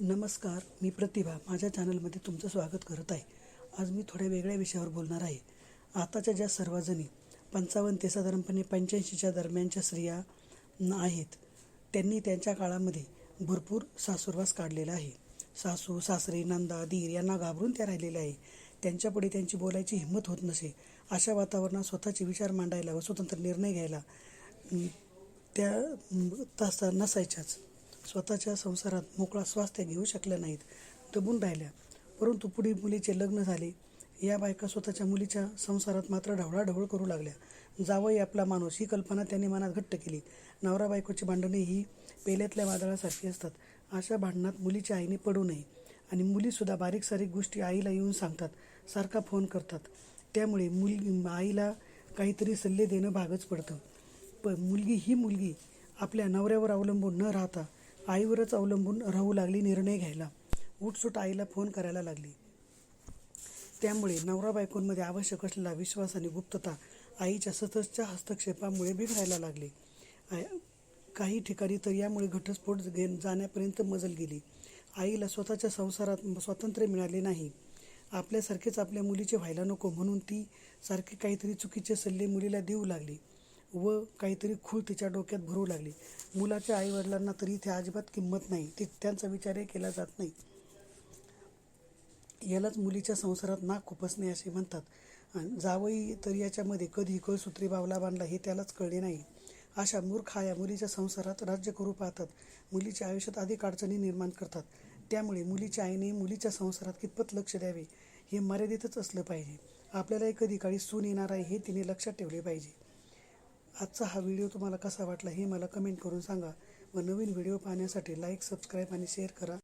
नमस्कार मी प्रतिभा. माझ्या चॅनलमध्ये तुमचं स्वागत करत आहे. आज मी थोड्या वेगळ्या विषयावर बोलणार आहे. आताच्या ज्या सर्वजणी पंचावन्न ते साधारणपणे पंच्याऐंशीच्या दरम्यानच्या स्त्रिया आहेत त्यांनी त्यांच्या काळामध्ये भरपूर सासुरवास काढलेला आहे. सासू सासरे नंदा दीर यांना घाबरून त्या राहिलेल्या आहे. त्यांच्यापुढे त्यांची बोलायची हिंमत होत नसे. अशा वातावरणात स्वतःचे विचार मांडायला व स्वतंत्र निर्णय घ्यायला त्या तसा नसायच्याच. स्वतःच्या संसारात मोकळा श्वास त्या घेऊ शकल्या नाहीत दबून राहिल्या. परंतु पुढे मुलीचे लग्न झाले. या बायका स्वतःच्या मुलीच्या संसारात मात्र ढवळाढवळ करू लागल्या. जावई आपला माणूस ही कल्पना त्यांनी मनात घट्ट केली. नवरा बायकोची भांडणे ही पेल्यातल्या वादळासारखी असतात. अशा भांडणात मुलीच्या आईने पडू नये. आणि मुलीसुद्धा बारीक सारीक गोष्टी आईला येऊन सांगतात सारखा फोन करतात. त्यामुळे मुलगी आईला काहीतरी सल्ले देणं भागच पडतं. प मुलगी ही मुलगी आपल्या नवऱ्यावर अवलंबून न राहता आईवरच अवलंबून राहू लागली निर्णय घ्यायला. उठसूट आईला फोन करायला लागली. त्यामुळे नवरा बायकोंमध्ये आवश्यक असलेला विश्वास आणि गुप्तता आईच्या सततच्या हस्तक्षेपामुळे बिघडायला लागले. काही ठिकाणी तर यामुळे घटस्फोट घे जाण्यापर्यंत मजल गेली. आईला स्वतःच्या संसारात स्वातंत्र्य मिळाले नाही. आपल्यासारखेच आपल्या मुलीचे व्हायला नको म्हणून ती सारखे काहीतरी चुकीचे सल्ले मुलीला देऊ लागली. व काहीतरी खूळ तिच्या डोक्यात भरू लागली. मुलाच्या आईवडिलांना तरी इथे अजिबात किंमत नाही. ते त्यांचा विचारही केला जात नाही. यालाच मुलीच्या संसारात नाक खुपसणे असे म्हणतात. आणि जावई तर याच्यामध्ये कधी कळसूत्री बावला बांधला हे त्यालाच कळले नाही. अशा मूर्ख या मुलीच्या संसारात राज्य करू पाहतात. मुलीच्या आयुष्यात अधिक अडचणी निर्माण करतात. त्यामुळे मुलीच्या आईने मुलीच्या संसारात कितपत लक्ष द्यावे हे मर्यादितच असलं पाहिजे. आपल्यालाही कधी काळी सून येणार आहे हे तिने लक्षात ठेवले पाहिजे. आजचा हा व्हिडिओ तुम्हाला कसा वाटला हे मला कमेंट करून सांगा व नवीन व्हिडिओ पाहण्यासाठी लाईक सबस्क्राईब आणि शेअर करा.